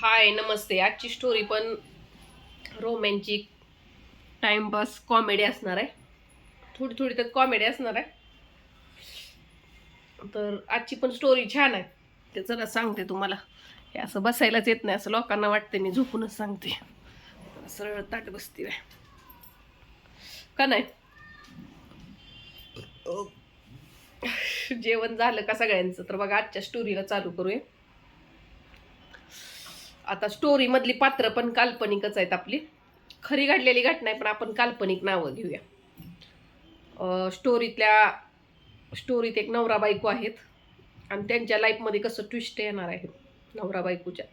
हाय नमस्ते. आजची स्टोरी पण romantic timepass comedy असणार आहे. थोडी थोडी तर कॉमेडी असणार आहे. तर आजची पण स्टोरी छान आहे. ते जरा सांगते तुम्हाला. हे असं बसायलाच येत नाही असं लोकांना वाटते मी झोपूनच सांगते. सरळ ताट बसते. का नाही? जेवण झालं का सगळ्यांचं? तर बघा आजच्या स्टोरीला चालू करूया. आता स्टोरी मधली पात्र पण काल्पनिकच आहेत आपली. खरी घडलेली घटना आहे पण आपण काल्पनिक नावं घेऊया. स्टोरीतल्या स्टोरीत एक नवरा बायको आहेत. आणि त्यांच्या लाईफमध्ये कसं ट्विस्ट येणार आहे नवरा बायकोच्या.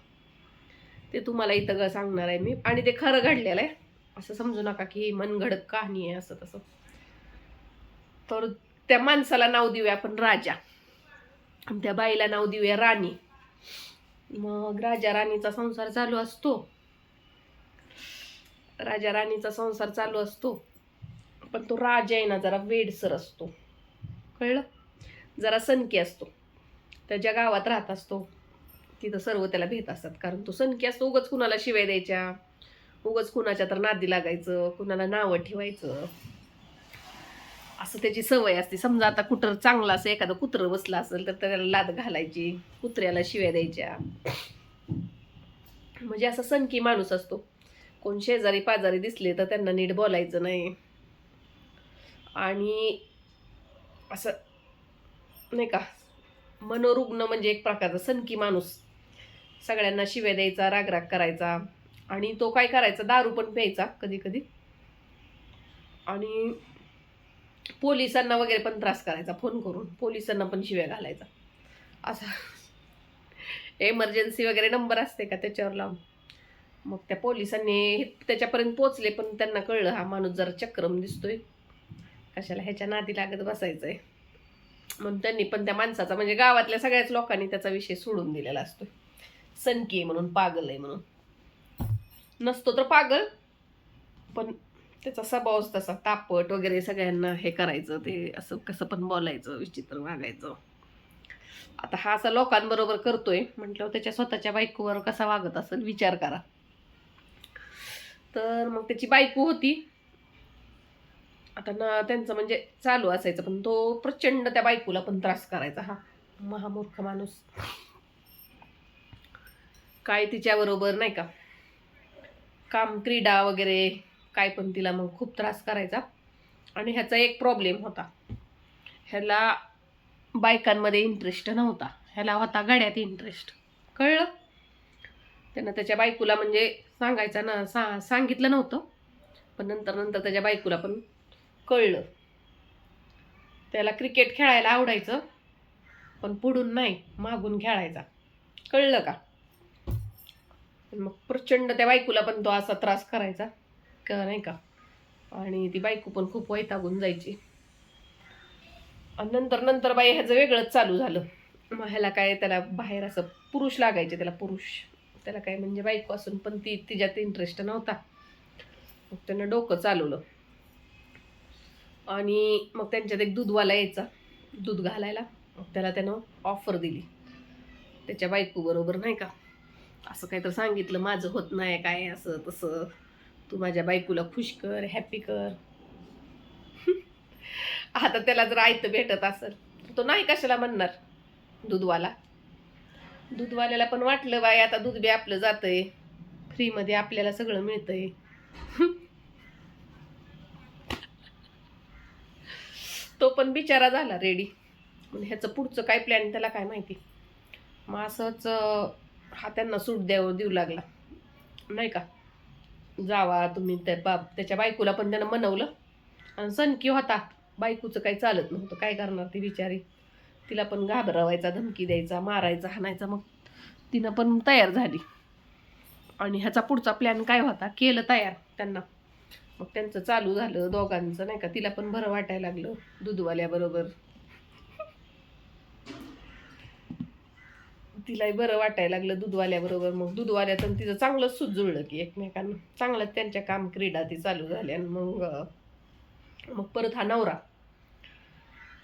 ते तुम्हाला इथं सांगणार आहे मी. आणि ते खरं घडलेलं आहे. असं समजू नका की ही कहाणी आहे असं तसं. तर त्या माणसाला नाव देऊया आपण राजा. आणि त्या बाईला नाव देऊया राणी. मग राजा राणीचा संसार चालू असतो. राजा राणीचा संसार चालू असतो. पण तो राजा आहे ना जरा वेडसर असतो. कळलं? जरा सनकी असतो. त्याच्या गावात राहत असतो. तिथं सर्व त्याला भेट असतात. कारण तो सनकी असतो उगच कुणाला शिवाय द्यायच्या? उगच कुणाच्या तर नादी लागायचं कुणाला नावं ठेवायचं. असं त्याची सवय असते. समजा आता कुटर चांगलं असं एखादं कुत्रं बसलं असेल तर त्याला लाद घालायची कुत्र्याला शिव्या द्यायच्या. म्हणजे असं सनकी माणूस असतो. कोण शेजारी पाजारी दिसले तर त्यांना नीट बोलायचं नाही. आणि असं नाही का मनोरुग्ण म्हणजे एक प्रकारचा सनकी माणूस. सगळ्यांना शिव्या द्यायचा रागराग करायचा आणि तो काय करायचा दारू पण प्यायचा कधी कधी आणि पोलिसांना वगैरे पण त्रास करायचा फोन करून पोलिसांना पण शिव्या घालायचा. असा. एमर्जन्सी वगैरे नंबर असते का त्याच्यावर लावून. मग त्या पोलिसांनी त्याच्यापर्यंत पोचले पण त्यांना कळलं हा माणूस जरा चक्रम दिसतोय. कशाला ह्याच्या नादी लागत बसायचंय. म्हणून त्यांनी पण त्या माणसाचा म्हणजे गावातल्या सगळ्याच लोकांनी त्याचा विषय सोडून दिलेला असतो सनकी आहे म्हणून पागल आहे म्हणून. नसतो तर पागल पण त्याचा स्वभावच तसा. तापट वगैरे सगळ्यांना हे करायचं ते असं कसं पण बोलायचं विचित्र वागायचं. आता हा असा लोकांबरोबर करतोय. म्हटल्यावर त्याच्या स्वतःच्या बायकोवर कसा वागत असेल विचार करा. तर मग त्याची बायको होती. आता ना त्यांचं म्हणजे चालू असायचं पण तो प्रचंड त्या बायकोला पण त्रास करायचा हा. महामूर्ख माणूस. काय तिच्याबरोबर नाही का? काम क्रीडा वगैरे काय पण तिला मग खूप त्रास करायचा. आणि ह्याचा एक प्रॉब्लेम होता. ह्याला बायकांमध्ये इंटरेस्ट नव्हता. ह्याला होता गड्यात इंटरेस्ट कळलं? त्यानं त्याच्या बायकोला म्हणजे सांगायचं ना सा सांगितलं नव्हतं. पण नंतर नंतर त्याच्या बायकोला पण कळलं. त्याला क्रिकेट खेळायला आवडायचं पण पुढून नाही मागून खेळायचा. कळलं का? मग प्रचंड त्या बायकोला पण तो असा त्रास करायचा. का नाही का? आणि ती बायको पण खूप वैतागून जायची. आणि नंतर नंतर बाई ह्याचं वेगळंच चालू झालं. मग ह्याला काय त्याला बाहेर असं पुरुष लागायचे त्याला पुरुष. त्याला काय म्हणजे बायको असून पण ती तिच्यात इंटरेस्ट नव्हता. मग त्यानं डोकं चालवलं. आणि मग त्यांच्यात एक दूधवाला यायचा दूध घालायला. मग त्याला त्यानं ऑफर दिली. त्याच्या बायकोबरोबर नाही का? असं काहीतरी सांगितलं माझं होत नाही काय असं तसं. तू माझ्या बायकोला खुश कर हॅपी कर. आता त्याला जर आयतं भेटत असेल तो नाही कशाला म्हणणार? दूधवाला. दूधवाल्याला पण वाटलं बाय आता दूध बी आपलं जातंय. फ्रीमध्ये आपल्याला सगळं मिळतंय. तो पण बिचारा झाला रेडी ह्याचं पुढचं काय प्लॅन त्याला काय माहिती? मग असंच हा त्यांना सूट द्यावं देऊ लागला. नाही का? जावा तुम्ही त्या बाप त्याच्या बायकोला पण त्यानं मनवलं. आणि सनकी होता. बायकोचं काही चालत नव्हतं. काय करणार ती बिचारी? तिला पण घाबरवायचा धमकी द्यायचा मारायचा हाणायचा मग. तिनं पण तयार झाली. आणि ह्याचा पुढचा प्लॅन काय होता? केलं तयार त्यांना. मग त्यांचं चालू झालं दोघांचं नाही का? तिला पण बरं वाटायला लागलं. दूधवाल्याबरोबर. तिलाही बरं वाटायला लागलं दूधवाल्याबरोबर. मग दूधवाल्याचं तिचं चांगलंच सुत जुळलं की एकमेकांना. चांगलं त्यांच्या काम क्रीडा ती चालू झाल्या आणि मग मग परत हा नवरा.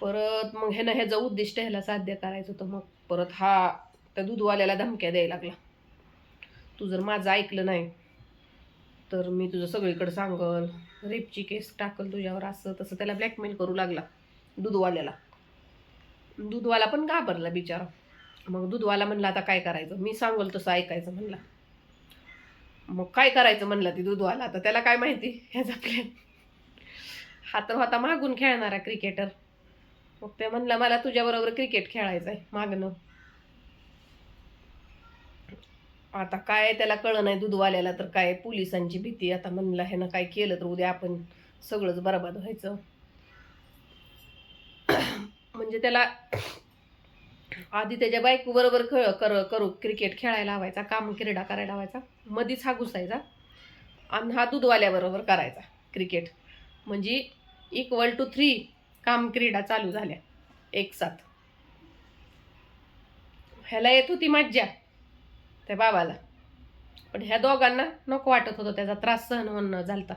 परत मग ह्यानं ह्याचं उद्दिष्ट ह्याला साध्य करायचं होतं. मग परत हा त्या दूधवाल्याला धमक्या द्यायला लागला. तू जर माझं ऐकलं नाही तर मी तुझं सगळीकडं सांगल. रेपची केस टाकल तुझ्यावर असं तसं त्याला ब्लॅकमेल करू लागला दूधवाल्याला. दूधवाला पण घाबरला बिचारा. मग दूधवाला म्हणला आता काय करायचं? मी सांगल तसं ऐकायचं म्हणला. मग काय करायचं म्हणला ती दूधवाला? आता त्याला काय माहिती? ह्याचा प्लॅन हा तर होता मागून खेळणारा क्रिकेटर मग ते म्हणला मला तुझ्याबरोबर क्रिकेट खेळायचं आहे मागणं. आता काय त्याला कळलं नाही दूधवाल्याला तर काय पोलिसांची भीती. आता म्हणलं ह्यानं काय केलं तर उद्या आपण सगळंच बरबाद व्हायचं. म्हणजे त्याला आधी त्याच्या बायको बरोबर खेळ कर करू. क्रिकेट खेळायला लावायचा काम क्रीडा करायला लावायचा. मधीच हा घुसायचा. आणि हा दूधवाल्याबरोबर करायचा क्रिकेट. म्हणजे इक्वल टू थ्री काम क्रीडा चालू झाल्या. एक साथ ह्याला येत होती मज्जा त्या बाबाला. पण ह्या दोघांना नको वाटत होतं त्याचा त्रास सहन होणं झालता.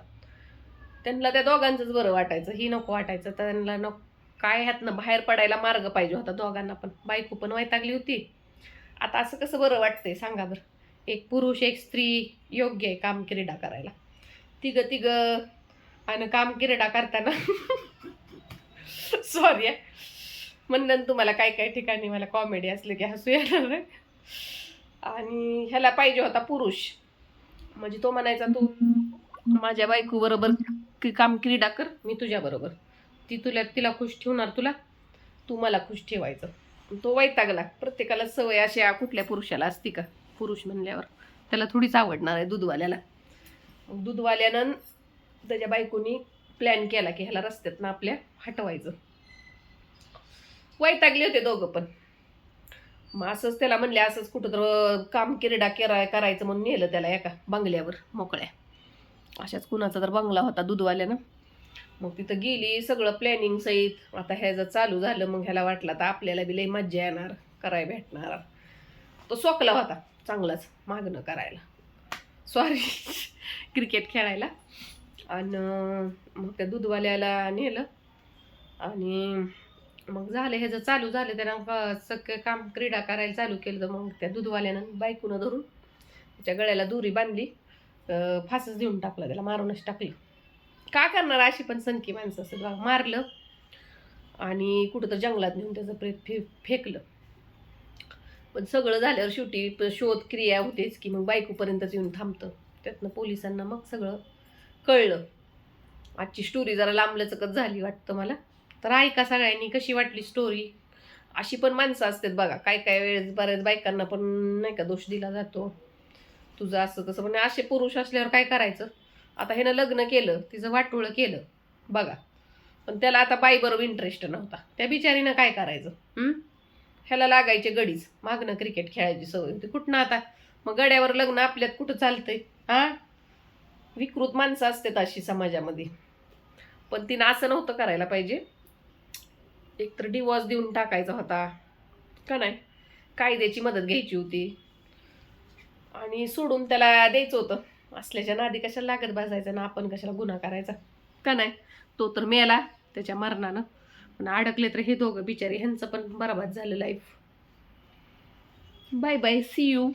त्यांना त्या दोघांचंच बरं वाटायचं ही नको वाटायचं त्यांना नको काय ह्यातनं बाहेर पडायला मार्ग पाहिजे होता दोघांना पण. बायको पण वैतागली होती. आता असं कसं बरं वाटतंय सांगा बरं. एक पुरुष एक स्त्री योग्य आहे काम क्रीडा करायला. तिघं तिघं आणि काम क्रीडा करताना सॉरी म्हणणं तुम्हाला काय काय ठिकाणी मला कॉमेडी असले की हसू येणार आहे. आणि ह्याला पाहिजे होता पुरुष. म्हणजे तो म्हणायचा तू माझ्या बायको बरोबर काम क्रीडा कर मी तुझ्या बरोबर ती तुला तिला खुश ठेवणार तुला? तू मला खुश ठेवायचं. तो वैतागला. प्रत्येकाला सवय अशी कुठल्या पुरुषाला असती का? पुरुष म्हणल्यावर. त्याला थोडीच आवडणार आहे दूधवाल्याला. दूधवाल्यानं त्याच्या बायकोनी प्लॅन केला की ह्याला रस्त्यातनं आपल्या हटवायचं. वैतागले होते दोघं पण. मग असंच त्याला म्हणले असंच कुठं तर काम किरडा केरा करायचं म्हणून नेलं त्याला एका बंगल्यावर मोकळ्या. अशाच कुणाचा तर बंगला होता दूधवाल्यानं. मग तिथं गेली सगळं प्लॅनिंग सहित. आता ह्याचं चालू झालं मग ह्याला वाटलं तर आपल्याला बी लई मज्जा येणार करायला भेटणार. तो सोकला होता चांगलाच मागणं करायला. सॉरी क्रिकेट खेळायला. आणि मग त्या दूधवाल्याला नेलं. आणि मग झालं ह्याचं चालू झालं त्यानं क- सगळं काम क्रीडा करायला चालू केलं तर मग त्या दूधवाल्यानं बायकूनं धरून त्याच्या गळ्याला दोरी बांधली. फासच देऊन टाकलं त्याला मारूनच टाकलं. का करणार अशी पण सनकी माणसं सगळं बघा मारलं. आणि कुठं तर जंगलात नेऊन त्याचं प्रेत फे फेकलं. पण सगळं झाल्यावर शेवटी शोध क्रिया होतेच की मग बायकोपर्यंतच येऊन थांबतं. त्यातनं पोलिसांना मग सगळं कळलं. आजची स्टोरी जरा लांबलचकच झाली वाटतं मला. तर ऐका सगळ्यांनी कशी वाटली स्टोरी अशी पण माणसं असतात बघा. काय काय वेळेस बऱ्याच बायकांना पण नाही का दोष दिला जातो. तुझं असं तसं. पण असे पुरुष असल्यावर काय करायचं? आता ह्यानं लग्न केलं तिचं वाटोळं केलं बघा. पण त्याला आता बाईबरोबर इंटरेस्ट नव्हता. त्या बिचारीनं काय करायचं? ह्याला लागायचे गडीच मागणं क्रिकेट खेळायची सवय होती. कुठनं आता? मग गड्यावर लग्न आपल्यात कुठं चालतंय? हां? विकृत माणसं असतात अशी समाजामध्ये. पण तिनं असं नव्हतं करायला पाहिजे. एक तर डिवॉर्स देऊन टाकायचा होता. का नाही? कायद्याची मदत घ्यायची होती. आणि सोडून त्याला द्यायचं होतं. असल्याच्या नादी कशाला लागत बसायचं ना आपण कशाला गुन्हा करायचा? का नाही? तो तर मेला त्याच्या मरणानं. पण अडकले तर हे दोघं बिचारी ह्यांचं पण बरबाद झालं life bye bye see you